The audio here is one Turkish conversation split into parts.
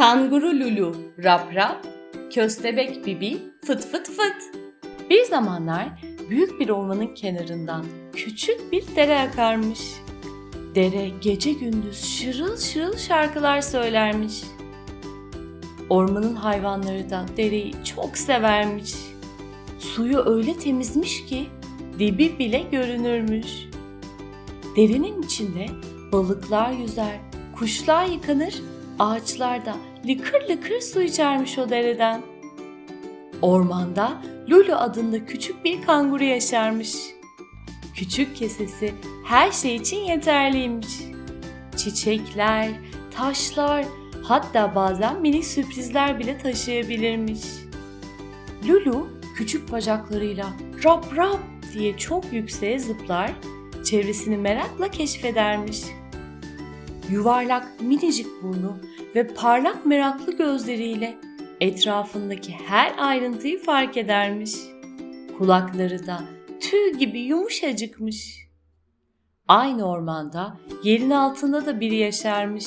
Kanguru Lulu, rap rap, köstebek Bibi, fıt fıt fıt. Bir zamanlar büyük bir ormanın kenarından küçük bir dere akarmış. Dere gece gündüz şırıl şırıl şarkılar söylermiş. Ormanın hayvanları da dereyi çok severmiş. Suyu öyle temizmiş ki dibi bile görünürmüş. Derenin içinde balıklar yüzer, kuşlar yıkanır, ağaçlar da lıkır lıkır su içermiş o dereden. Ormanda Lulu adında küçük bir kanguru yaşarmış. Küçük kesesi her şey için yeterliymiş. Çiçekler, taşlar, hatta bazen minik sürprizler bile taşıyabilirmiş. Lulu küçük bacaklarıyla rap rap diye çok yükseğe zıplar, çevresini merakla keşfedermiş. Yuvarlak minicik burnu ve parlak meraklı gözleriyle etrafındaki her ayrıntıyı fark edermiş. Kulakları da tüy gibi yumuşacıkmış. Aynı ormanda yerin altında da biri yaşarmış.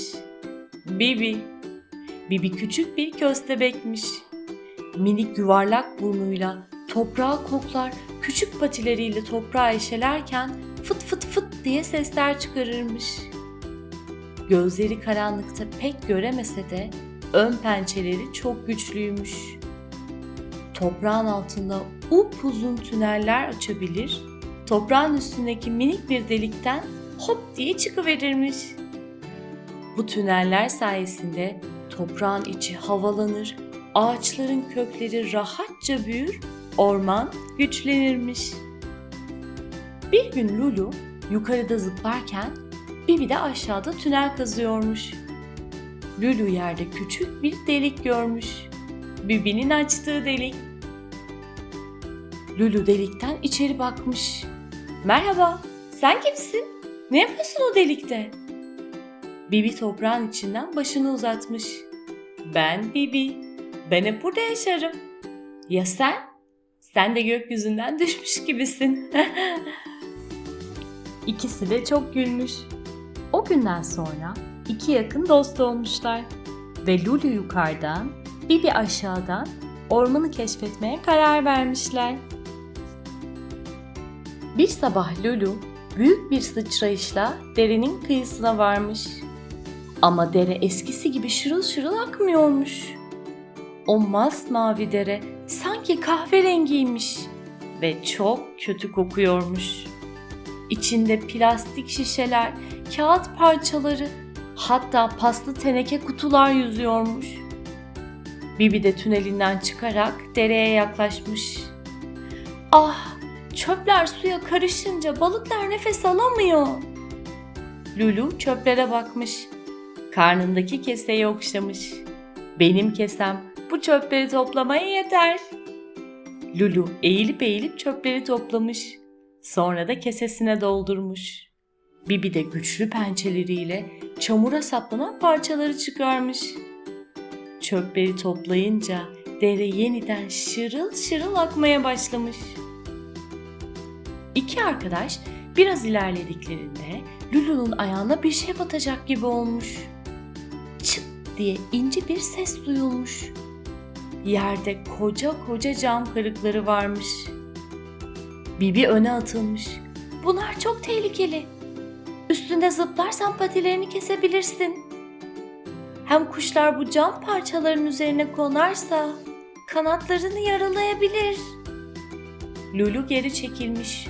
Bibi. Bibi küçük bir köstebekmiş. Minik yuvarlak burnuyla toprağı koklar, küçük patileriyle toprağı eşelerken fıt fıt fıt diye sesler çıkarırmış. Gözleri karanlıkta pek göremese de ön pençeleri çok güçlüymüş. Toprağın altında upuzun tüneller açabilir, toprağın üstündeki minik bir delikten hop diye çıkıverirmiş. Bu tüneller sayesinde toprağın içi havalanır, ağaçların kökleri rahatça büyür, orman güçlenirmiş. Bir gün Lulu yukarıda zıplarken Bibi de aşağıda tünel kazıyormuş. Lulu yerde küçük bir delik görmüş. Bibi'nin açtığı delik. Lulu delikten içeri bakmış. Merhaba, sen kimsin? Ne yapıyorsun o delikte? Bibi toprağın içinden başını uzatmış. Ben Bibi. Ben hep burada yaşarım. Ya sen? Sen de gökyüzünden düşmüş gibisin. İkisi de çok gülmüş. O günden sonra iki yakın dost olmuşlar. Ve Lulu yukarıdan, Bibi aşağıdan ormanı keşfetmeye karar vermişler. Bir sabah Lulu büyük bir sıçrayışla derenin kıyısına varmış. Ama dere eskisi gibi şırıl şırıl akmıyormuş. O masmavi dere sanki kahverengiymiş ve çok kötü kokuyormuş. İçinde plastik şişeler, kağıt parçaları, hatta paslı teneke kutular yüzüyormuş. Bibi de tünelinden çıkarak dereye yaklaşmış. Ah, çöpler suya karışınca balıklar nefes alamıyor. Lulu çöplere bakmış. Karnındaki keseyi okşamış. Benim kesem bu çöpleri toplamaya yeter. Lulu eğilip eğilip çöpleri toplamış. Sonra da kesesine doldurmuş. Bibi de güçlü pençeleriyle çamura saplanan parçaları çıkarmış. Çöpleri toplayınca dere yeniden şırıl şırıl akmaya başlamış. İki arkadaş biraz ilerlediklerinde Lulu'nun ayağına bir şey batacak gibi olmuş. Çıt diye ince bir ses duyulmuş. Yerde koca koca cam kırıkları varmış. Bibi öne atılmış. Bunlar çok tehlikeli. Üstünde zıplarsan patilerini kesebilirsin. Hem kuşlar bu cam parçaların üzerine konarsa kanatlarını yaralayabilir. Lulu geri çekilmiş.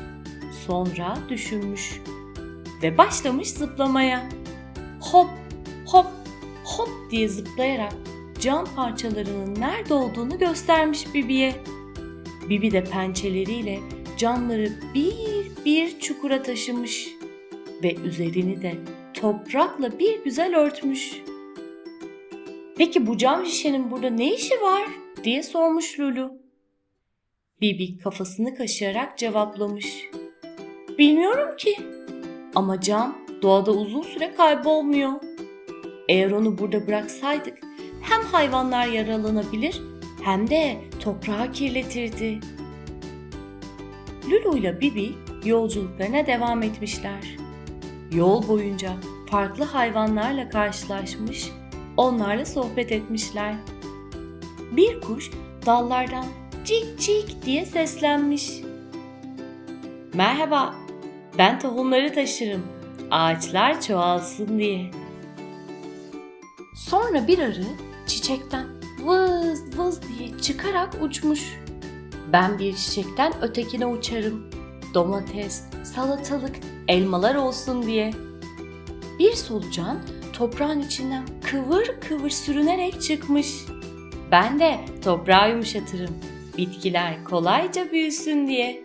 Sonra düşünmüş ve başlamış zıplamaya. Hop, hop, hop diye zıplayarak cam parçalarının nerede olduğunu göstermiş Bibi'ye. Bibi de pençeleriyle camları bir bir çukura taşımış ve üzerini de toprakla bir güzel örtmüş. Peki bu cam şişenin burada ne işi var? diye sormuş Lulu. Bibi kafasını kaşıyarak cevaplamış. Bilmiyorum ki. Ama cam doğada uzun süre kaybolmuyor. Eğer onu burada bıraksaydık hem hayvanlar yaralanabilir hem de toprağı kirletirdi. Lulu ile Bibi yolculuklarına devam etmişler. Yol boyunca farklı hayvanlarla karşılaşmış, onlarla sohbet etmişler. Bir kuş dallardan cik cik diye seslenmiş. Merhaba, ben tohumları taşırım. Ağaçlar çoğalsın diye. Sonra bir arı çiçekten vız vız diye çıkarak uçmuş. Ben bir çiçekten ötekine uçarım. Domates, salatalık, elmalar olsun diye. Bir solucan toprağın içinden kıvır kıvır sürünerek çıkmış. Ben de toprağı yumuşatırım. Bitkiler kolayca büyüsün diye.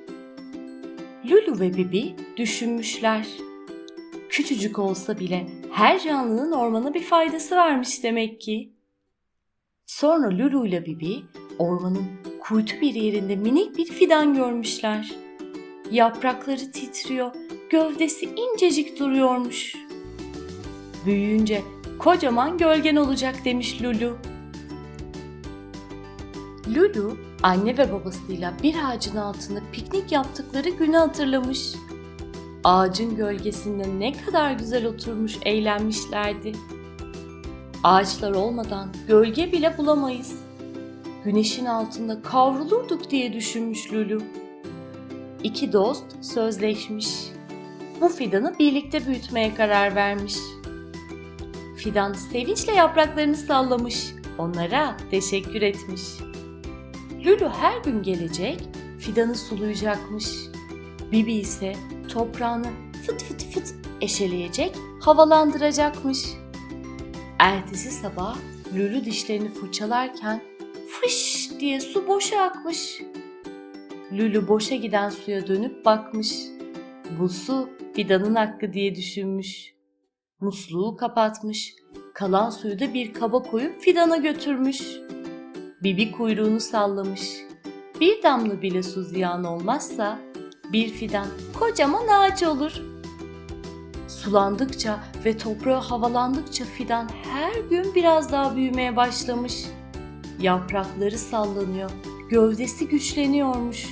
Lulu ve Bibi düşünmüşler. Küçücük olsa bile her canlının ormana bir faydası varmış demek ki. Sonra Lulu ile Bibi ormanın kuytu bir yerinde minik bir fidan görmüşler. Yaprakları titriyor, gövdesi incecik duruyormuş. Büyüyünce kocaman gölgen olacak demiş Lulu. Lulu anne ve babasıyla bir ağacın altında piknik yaptıkları günü hatırlamış. Ağacın gölgesinde ne kadar güzel oturmuş, eğlenmişlerdi. Ağaçlar olmadan gölge bile bulamayız. Güneşin altında kavrulurduk diye düşünmüş Lulu. İki dost sözleşmiş. Bu fidanı birlikte büyütmeye karar vermiş. Fidan sevinçle yapraklarını sallamış. Onlara teşekkür etmiş. Lulu her gün gelecek, fidanı sulayacakmış. Bibi ise toprağını fıt fıt fıt eşeleyecek, havalandıracakmış. Ertesi sabah Lulu dişlerini fırçalarken fış diye su boşa akmış. Lulu boşa giden suya dönüp bakmış. Bu su fidanın hakkı diye düşünmüş. Musluğu kapatmış. Kalan suyu da bir kaba koyup fidana götürmüş. Bibi kuyruğunu sallamış. Bir damla bile su ziyan olmazsa bir fidan kocaman ağaç olur. Sulandıkça ve toprağı havalandıkça fidan her gün biraz daha büyümeye başlamış. Yaprakları sallanıyor, gövdesi güçleniyormuş.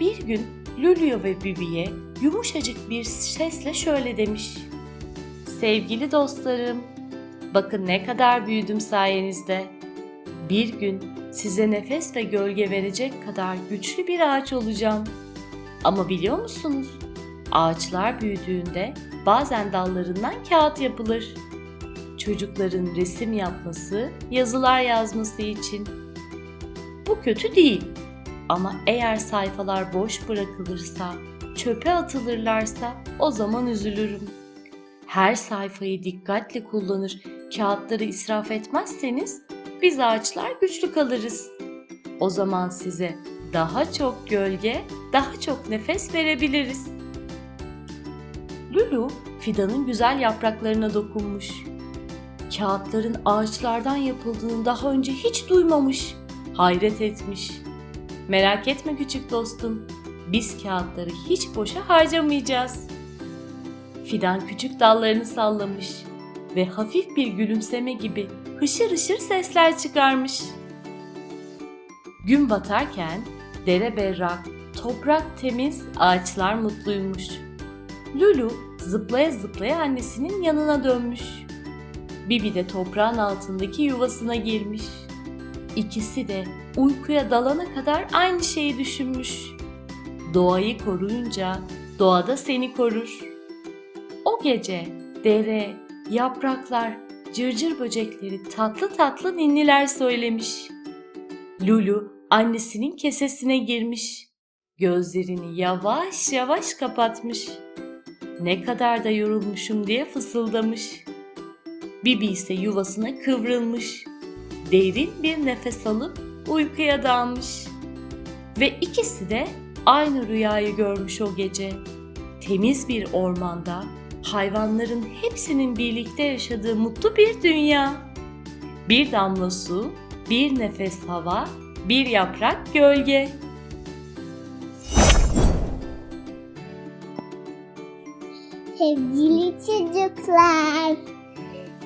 Bir gün Lulio ve Bibi'ye yumuşacık bir sesle şöyle demiş. Sevgili dostlarım, bakın ne kadar büyüdüm sayenizde. Bir gün size nefes ve gölge verecek kadar güçlü bir ağaç olacağım. Ama biliyor musunuz? Ağaçlar büyüdüğünde bazen dallarından kağıt yapılır. Çocukların resim yapması, yazılar yazması için. Bu kötü değil. Ama eğer sayfalar boş bırakılırsa, çöpe atılırlarsa o zaman üzülürüm. Her sayfayı dikkatle kullanır, kağıtları israf etmezseniz biz ağaçlar güçlü kalırız. O zaman size daha çok gölge, daha çok nefes verebiliriz. Lulu fidanın güzel yapraklarına dokunmuş. Kağıtların ağaçlardan yapıldığını daha önce hiç duymamış. Hayret etmiş. Merak etme küçük dostum. Biz kağıtları hiç boşa harcamayacağız. Fidan küçük dallarını sallamış ve hafif bir gülümseme gibi hışır hışır sesler çıkarmış. Gün batarken dere berrak, toprak temiz, ağaçlar mutluymuş. Lulu zıplaya zıplaya annesinin yanına dönmüş. Bibi de toprağın altındaki yuvasına girmiş. İkisi de uykuya dalana kadar aynı şeyi düşünmüş. Doğayı koruyunca doğa da seni korur. O gece dere, yapraklar, cırcır böcekleri tatlı tatlı ninniler söylemiş. Lulu annesinin kesesine girmiş. Gözlerini yavaş yavaş kapatmış. Ne kadar da yorulmuşum diye fısıldamış. Bibi ise yuvasına kıvrılmış. Derin bir nefes alıp uykuya dalmış. Ve ikisi de aynı rüyayı görmüş o gece. Temiz bir ormanda hayvanların hepsinin birlikte yaşadığı mutlu bir dünya. Bir damla su, bir nefes hava, bir yaprak gölge. Sevgili çocuklar,